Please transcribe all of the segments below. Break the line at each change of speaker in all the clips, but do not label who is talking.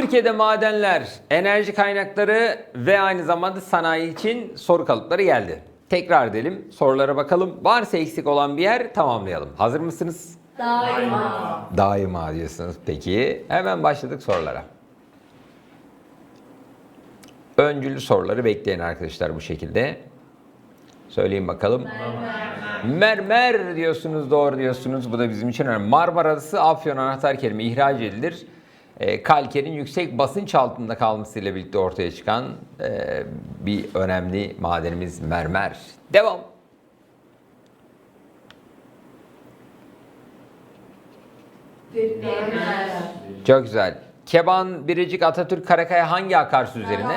Türkiye'de madenler, enerji kaynakları ve aynı zamanda sanayi için soru kalıpları geldi. Tekrar edelim, sorulara bakalım. Varsa eksik olan bir yer tamamlayalım. Hazır mısınız?
Daima.
Daima diyorsunuz. Peki hemen başladık sorulara. Öncülü soruları bekleyin arkadaşlar bu şekilde. Söyleyin bakalım. Mermer diyorsunuz, doğru diyorsunuz. Bu da bizim için önemli. Marmara Adası Afyon anahtar kelime ihraç edilir. E, kalkerin yüksek basınç altında kalmasıyla birlikte ortaya çıkan e, bir önemli madenimiz mermer. Devam.
Demir.
Çok güzel. Keban, Biricik, Atatürk, Karakaya hangi akarsu üzerine?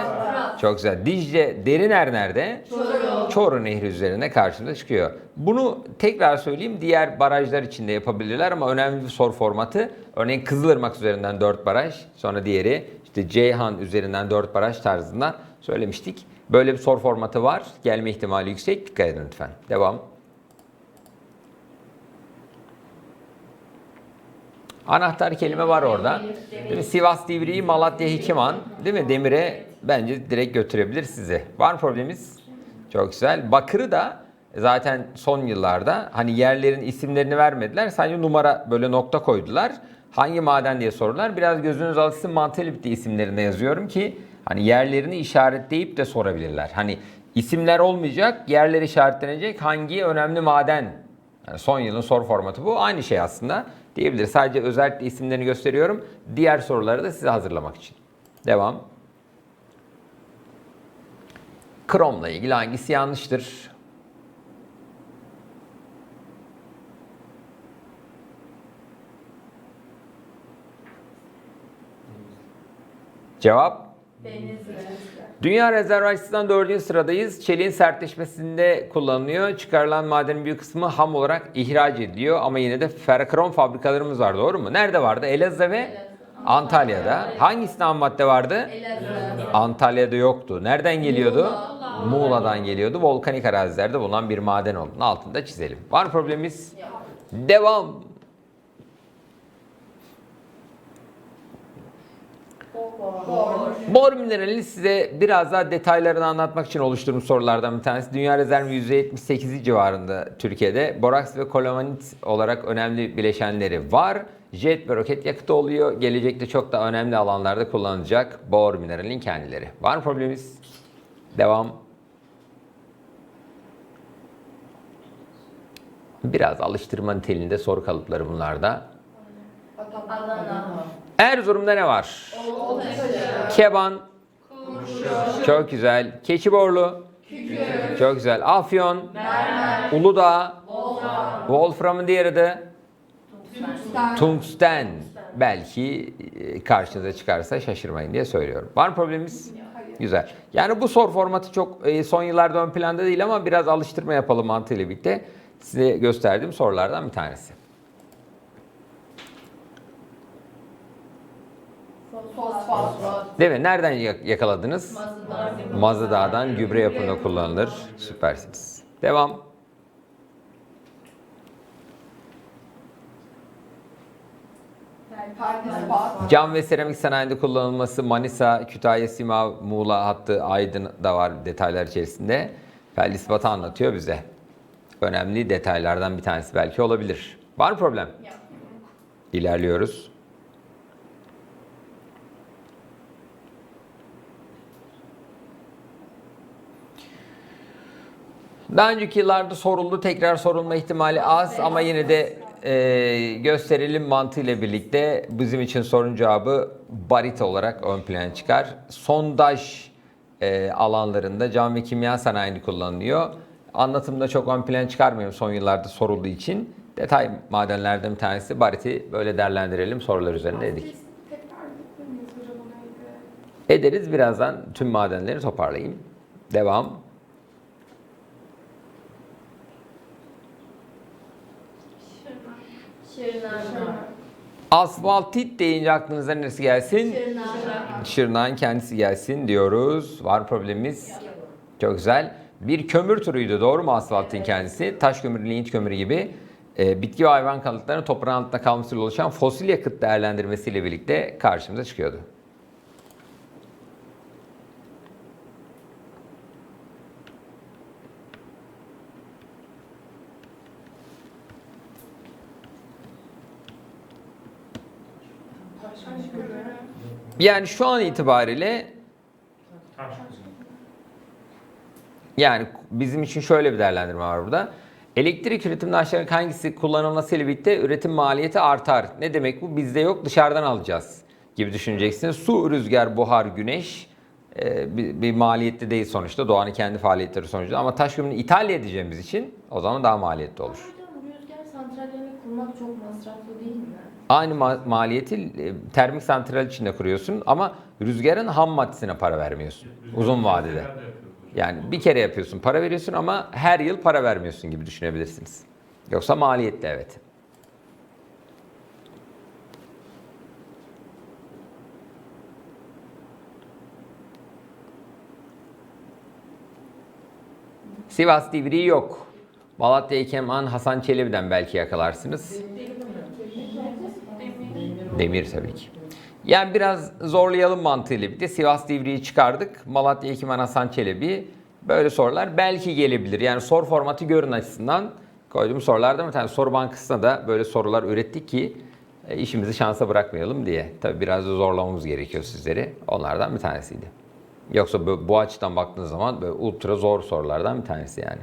Çok güzel. Dicle, Deriner nerede?
Çorum.
Çoru Nehri üzerine karşımıza çıkıyor. Bunu tekrar söyleyeyim diğer barajlar için de yapabilirler ama önemli bir soru formatı. Örneğin Kızılırmak üzerinden 4 baraj, sonra diğeri işte Ceyhan üzerinden 4 baraj tarzında söylemiştik. Böyle bir soru formatı var. Gelme ihtimali yüksek. Dikkat edin lütfen. Devam. Anahtar kelime var orada. Değil mi? Sivas Divriği, Malatya Hekiman. Değil mi? Demir'e bence direkt götürebilir sizi. Var mı problemimiz? Çok güzel. Bakır'ı da zaten son yıllarda hani yerlerin isimlerini vermediler. Sadece numara böyle nokta koydular. Hangi maden diye sorular. Biraz gözünüz alışsın manteli bitti isimlerinde yazıyorum ki hani yerlerini işaretleyip de sorabilirler. Hani isimler olmayacak, yerler işaretlenecek. Hangi önemli maden yani son yılın soru formatı bu. Aynı şey aslında diyebilir. Sadece özellikle isimlerini gösteriyorum. Diğer soruları da size hazırlamak için. Devam. Krom'la ilgili hangisi yanlıştır? Cevap. Dünya rezerv açısından dördüncü sıradayız. Çeliğin sertleşmesinde kullanılıyor. Çıkarılan madenin büyük kısmı ham olarak ihraç ediliyor. Ama yine de ferrokrom fabrikalarımız var doğru mu? Nerede vardı? Elazığ ve Antalya'da. Hangisinde ham madde vardı?
Elazığ.
Antalya'da yoktu. Nereden geliyordu? Muğla'dan geliyordu. Volkanik arazilerde bulunan bir maden olduğunu altında çizelim. Var problemimiz? Devam.
Bor.
Bor minerali size biraz daha detaylarını anlatmak için oluşturduğum sorulardan bir tanesi. Dünya rezervi %78'i civarında Türkiye'de. Boraks ve kolomanit olarak önemli bileşenleri var. Jet ve roket yakıtı oluyor. Gelecekte çok da önemli alanlarda kullanılacak bor mineralin kendileri. Var mı problemimiz? Devam. Biraz alıştırma niteliğinde soru kalıpları bunlarda.
Adana.
Erzurum'da ne var? Keban, çok güzel. Keçiborlu. Çok güzel. Afyon. Uludağ. Wolfram'ın diğeri de tungsten. Belki e, karşınıza çıkarsa şaşırmayın diye söylüyorum. Var mı problemimiz? Güzel. Yani bu soru formatı çok e, son yıllarda ön planda değil ama biraz alıştırma yapalım mantığıyla birlikte. Size gösterdiğim sorulardan bir tanesi.
Fosfat.
Değil mi? Nereden yak- yakaladınız?
Mazıdan.
Mazı Dağı'dan gübre yapımında kullanılır. Süpersiniz. Devam. Cam ve seramik sanayinde kullanılması Manisa, Kütahya, Sima, Muğla hattı Aydın'da var detaylar içerisinde. Feldisbat'ı anlatıyor bize. Önemli detaylardan bir tanesi belki olabilir. Var mı problem? İlerliyoruz. Daha önceki yıllarda soruldu, tekrar sorulma ihtimali az ama yine de e, gösterelim mantığıyla birlikte bizim için sorun cevabı barit olarak ön plana çıkar. Sondaj e, alanlarında cam ve kimya sanayinde kullanılıyor. Anlatımda çok ön plan çıkarmıyorum son yıllarda sorulduğu için. Detay madenlerden bir tanesi bariti böyle değerlendirelim sorular üzerinde dedik. Ederiz birazdan tüm madenleri toparlayayım. Devam. Asfaltit deyince aklınıza neresi gelsin?
Şırnak.
Şırnağın kendisi gelsin diyoruz. Var problemimiz? Çok güzel. Bir kömür türüydü doğru mu asfaltin kendisi? Taş kömürü, linç kömürü gibi e, bitki ve hayvan kalıntılarının toprağın altında kalmasıyla oluşan fosil yakıt değerlendirmesiyle birlikte karşımıza çıkıyordu. Yani şu an itibariyle yani bizim için şöyle bir değerlendirme var burada. Elektrik üretiminde aşağı hangisi kullanılmasıyla birlikte üretim maliyeti artar. Ne demek bu? Bizde yok dışarıdan alacağız gibi düşüneceksiniz. Su, rüzgar, buhar, güneş e, bir, bir maliyetli değil sonuçta. Doğanın kendi faaliyetleri sonucunda. Ama taş kömürünü ithal edeceğimiz için o zaman daha maliyetli olur.
Rüzgar santrallerini kurmak çok masraflı değil mi?
Aynı ma- maliyeti e, termik santral içinde kuruyorsun ama rüzgarın ham maddesine para vermiyorsun uzun vadede. Yani bir kere yapıyorsun, para veriyorsun ama her yıl para vermiyorsun gibi düşünebilirsiniz. Yoksa maliyetli evet. Sivas Divriği yok. Malatya Ekeman Hasan Çelebi'den belki yakalarsınız. Demir tabii ki. Yani biraz zorlayalım mantığıyla bir de Sivas Divriği çıkardık. Malatya Ekimen Hasan Çelebi. Böyle sorular belki gelebilir. Yani soru formatı görün açısından koyduğum sorulardan bir tane soru bankasına da böyle sorular ürettik ki e, işimizi şansa bırakmayalım diye. Tabii biraz da zorlamamız gerekiyor sizleri. Onlardan bir tanesiydi. Yoksa bu açıdan baktığınız zaman böyle ultra zor sorulardan bir tanesi yani.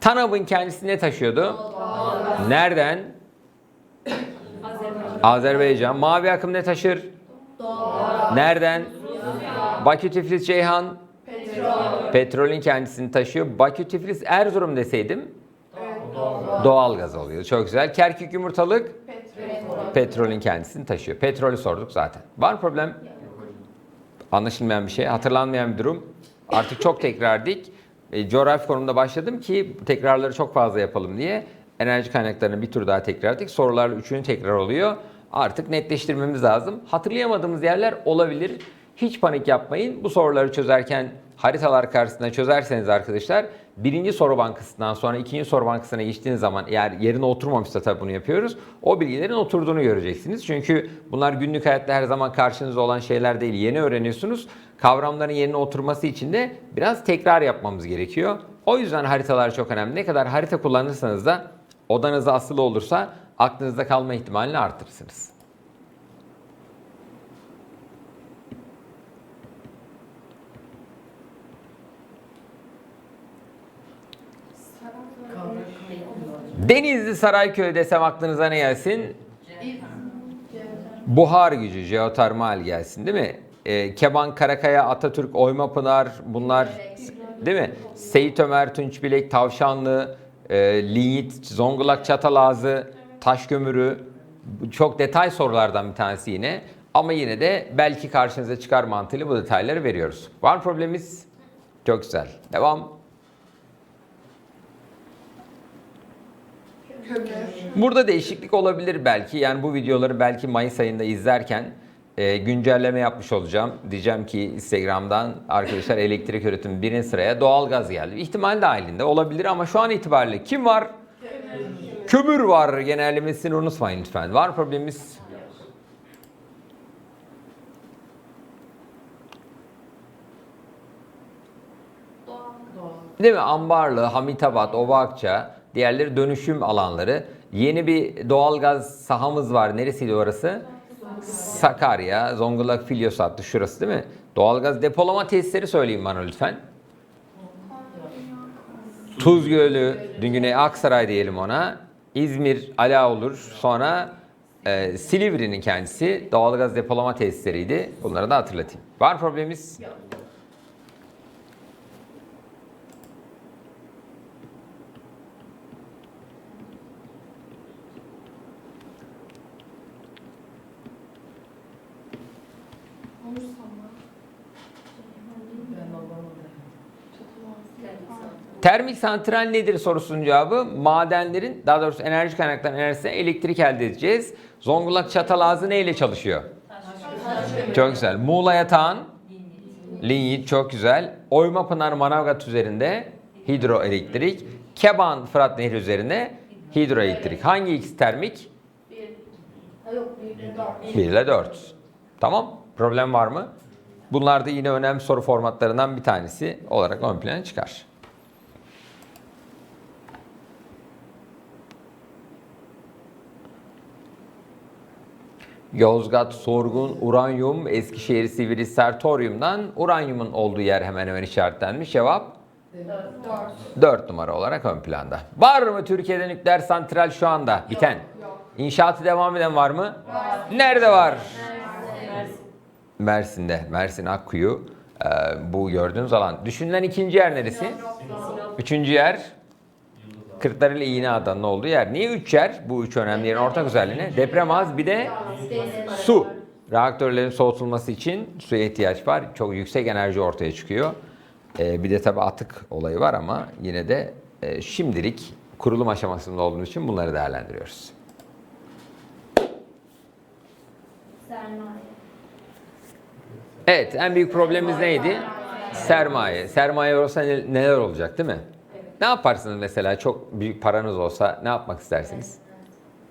TANAP'ın kendisi ne taşıyordu? Nereden?
Azerbaycan.
Mavi akım ne taşır? Nereden? Bakü Tiflis Ceyhan. Petrolün kendisini taşıyor. Bakü Tiflis Erzurum deseydim doğal gaz oluyor. Çok güzel. Kerkük yumurtalık petrolün kendisini taşıyor. Petrolü sorduk zaten. Var problem? Anlaşılmayan bir şey, hatırlanmayan bir durum. Artık çok tekrar ettik. E, coğrafi konumda başladım ki tekrarları çok fazla yapalım diye. Enerji kaynaklarını bir tur daha tekrar ettik. Sorularla üçüncü tekrar oluyor. Artık netleştirmemiz lazım. Hatırlayamadığımız yerler olabilir. Hiç panik yapmayın. Bu soruları çözerken haritalar karşısında çözerseniz arkadaşlar birinci soru bankasından sonra ikinci soru bankasına geçtiğiniz zaman eğer yerine oturmamışsa tabii bunu yapıyoruz. O bilgilerin oturduğunu göreceksiniz. Çünkü bunlar günlük hayatta her zaman karşınızda olan şeyler değil. Yeni öğreniyorsunuz. Kavramların yerine oturması için de biraz tekrar yapmamız gerekiyor. O yüzden haritalar çok önemli. Ne kadar harita kullanırsanız da odanızda asılı olursa aklınızda kalma ihtimalini artırırsınız. Denizli Sarayköy desem aklınıza ne gelsin? Buhar gücü, jeotermal gelsin değil mi? Ee, Keban, Karakaya, Atatürk, Oymapınar bunlar değil mi? Seyit Ömer, Tunçbilek, Tavşanlı, e, Linyit, Zonguldak, Çatalazı, Taşkömürü. Çok detay sorulardan bir tanesi yine. Ama yine de belki karşınıza çıkar mantığıyla bu detayları veriyoruz. Var problemimiz? Çok güzel. Devam. Burada değişiklik olabilir belki. Yani bu videoları belki Mayıs ayında izlerken e, güncelleme yapmış olacağım. Diyeceğim ki Instagram'dan arkadaşlar elektrik üretimi birinci sıraya doğalgaz geldi. İhtimal dahilinde olabilir ama şu an itibariyle kim var? Kömür var genellemesini unutmayın lütfen. Var problemimiz? Değil mi? Ambarlı, Hamitabat, Ovakça, diğerleri dönüşüm alanları. Yeni bir doğalgaz sahamız var. Neresiydi orası? Sakarya, Zonguldak Filyos hattı şurası değil mi? Doğalgaz depolama tesisleri söyleyin bana lütfen. Tuz Gölü, dün Güney Aksaray diyelim ona. İzmir, Ala olur. Sonra e, Silivri'nin kendisi doğalgaz depolama tesisleriydi. Bunları da hatırlatayım. Var problemimiz? Termik santral nedir sorusunun cevabı madenlerin daha doğrusu enerji kaynaklarının enerjisinden elektrik elde edeceğiz. Zonguldak Çatalazı neyle çalışıyor? Çok güzel. Muğla Yatağan, Linyit çok güzel. Oymapınar Manavgat üzerinde hidroelektrik. Keban Fırat Nehri üzerinde hidroelektrik. Hangi ikisi termik?
Ha yok bir daha.
1 ile 4. Tamam. Problem var mı? Bunlar da yine önemli soru formatlarından bir tanesi olarak ön plana çıkar. Yozgat, Sorgun, Uranyum, Eskişehir, Sivrihisar, Toryum'dan uranyumun olduğu yer hemen hemen işaretlenmiş. Cevap 4 numara olarak ön planda. Var mı Türkiye'de nükleer santral şu anda biten? İnşaatı devam eden var mı? Nerede var? Mersin'de. Mersin Akkuyu. Ee, bu gördüğünüz alan. Düşünülen ikinci yer neresi? Üçüncü yer Kırklareli İğneada'nın olduğu yer. Niye üç yer? Bu üç önemli yerin ortak özelliği ne? Deprem az bir de su. Reaktörlerin soğutulması için suya ihtiyaç var. Çok yüksek enerji ortaya çıkıyor. Ee, bir de tabii atık olayı var ama yine de e, şimdilik kurulum aşamasında olduğumuz için bunları değerlendiriyoruz. Evet, en büyük problemimiz neydi? Sermaye. Sermaye olsa ne- neler olacak değil mi? Ne yaparsınız mesela çok büyük paranız olsa ne yapmak istersiniz?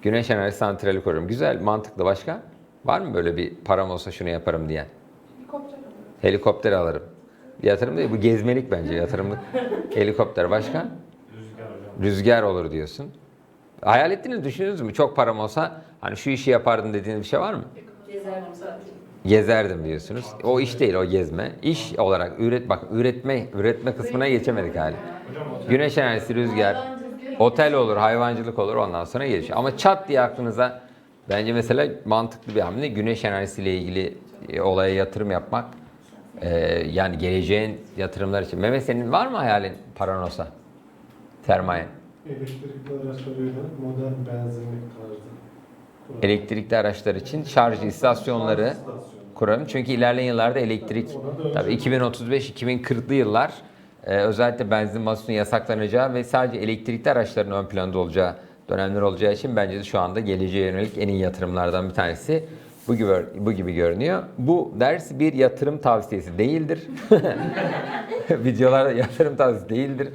Güneş enerji santrali kururum. Güzel, mantıklı. Başka? Var mı böyle bir param olsa şunu yaparım diyen?
Helikopter alırım.
Helikopter alırım. Yatırım değil, bu gezmelik bence yatırımlık. Helikopter başka? Rüzgar olur diyorsun. Hayal ettiniz, düşündünüz mü? Çok param olsa hani şu işi yapardım dediğiniz bir şey var mı?
Gezerdim sadece.
Gezerdim diyorsunuz. O iş değil, o gezme. İş olarak üret bak üretme üretme kısmına geçemedik hali. Güneş enerjisi, rüzgar, otel olur, hayvancılık olur ondan sonra gelişiyor. Ama çat diye aklınıza bence mesela mantıklı bir hamle güneş enerjisiyle ilgili e, olaya yatırım yapmak. Ee, yani geleceğin yatırımlar için. Mehmet senin var mı hayalin paran olsa? Sermaye.
Elektrikli araçlarıyla modern benzinlik tarzı.
Elektrikli araçlar için şarj istasyonları kuralım. Çünkü ilerleyen yıllarda elektrik tabii 2035-2040'lı yıllar e, özellikle benzin mazotunun yasaklanacağı ve sadece elektrikli araçların ön planda olacağı dönemler olacağı için bence de şu anda geleceğe yönelik en iyi yatırımlardan bir tanesi bu gibi bu gibi görünüyor. Bu ders bir yatırım tavsiyesi değildir. Videolarda yatırım tavsiyesi değildir.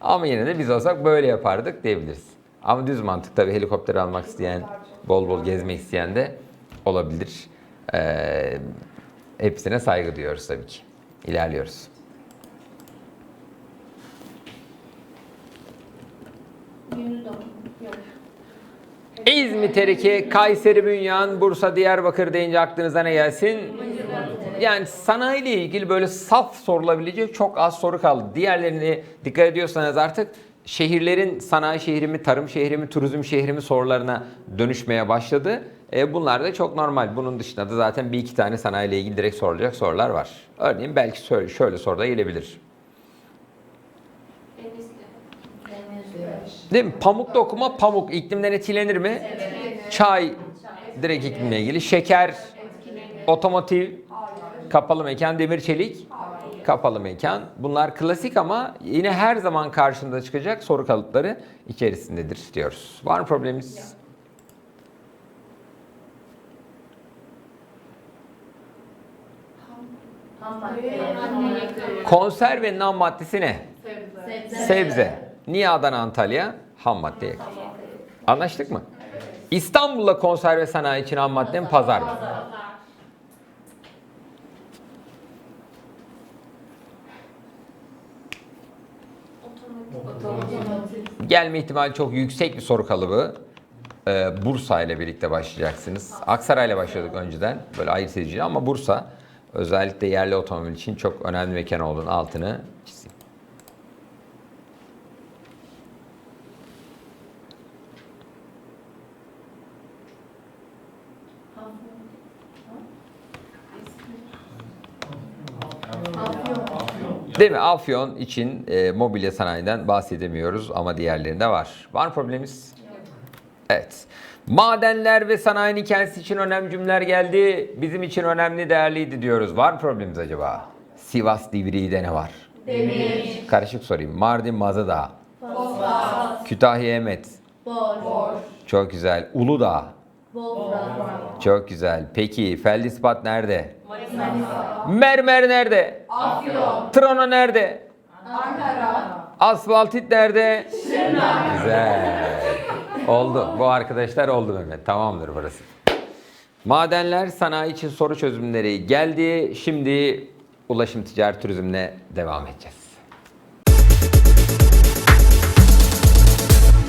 Ama yine de biz olsak böyle yapardık diyebiliriz. Ama düz mantık tabii helikopter almak isteyen, bol bol gezmek isteyen de olabilir. Ee, hepsine saygı duyuyoruz tabii ki. İlerliyoruz. İzmit, Tereke, Kayseri, Bünyan, Bursa, Diyarbakır deyince aklınıza ne gelsin? Yani sanayi ile ilgili böyle saf sorulabilecek çok az soru kaldı. Diğerlerini dikkat ediyorsanız artık şehirlerin sanayi şehri mi, tarım şehri mi, turizm şehri mi sorularına dönüşmeye başladı. E, bunlar da çok normal. Bunun dışında da zaten bir iki tane sanayi ile ilgili direkt sorulacak sorular var. Örneğin belki şöyle, şöyle soru da gelebilir. Değil mi? Pamuk dokuma, pamuk iklimden etkilenir mi? Çay direkt iklimle ilgili. Şeker, otomotiv, kapalı mekan, demir çelik, kapalı mekan. Bunlar klasik ama yine her zaman karşında çıkacak soru kalıpları içerisindedir diyoruz. Var mı problemimiz?
Ham
Konserve nam maddesi ne?
Sebze.
Sebze. Niye Adana, Antalya? Ham madde yakın. Anlaştık mı? İstanbul'da konserve sanayi için ham madde mi, pazar mı? Gelme ihtimali çok yüksek bir soru kalıbı. Ee, Bursa ile birlikte başlayacaksınız. Aksaray ile başladık önceden. Böyle ayırt edici ama Bursa özellikle yerli otomobil için çok önemli bir mekan olduğunu altını çizeyim. Değil mi? Afyon için e, mobilya sanayiden bahsedemiyoruz ama diğerlerinde var. Var mı problemimiz? Evet. Madenler ve sanayinin kendisi için önemli cümleler geldi. Bizim için önemli, değerliydi diyoruz. Var mı problemimiz acaba? Sivas Divriği'de ne var?
Demir.
Karışık sorayım. Mardin Mazıdağ,
Fosfat.
Kütahya Emet.
Bor.
Çok güzel. Uludağ.
Wolfram.
Çok güzel. Peki Feldispat nerede?
Manisa.
Mermer nerede?
Afyon.
Trono nerede?
Ankara.
Asfaltit nerede? Güzel. Oldu. Bu arkadaşlar oldu Mehmet. Tamamdır burası. Madenler sanayi için soru çözümleri geldi. Şimdi ulaşım ticaret turizmine devam edeceğiz.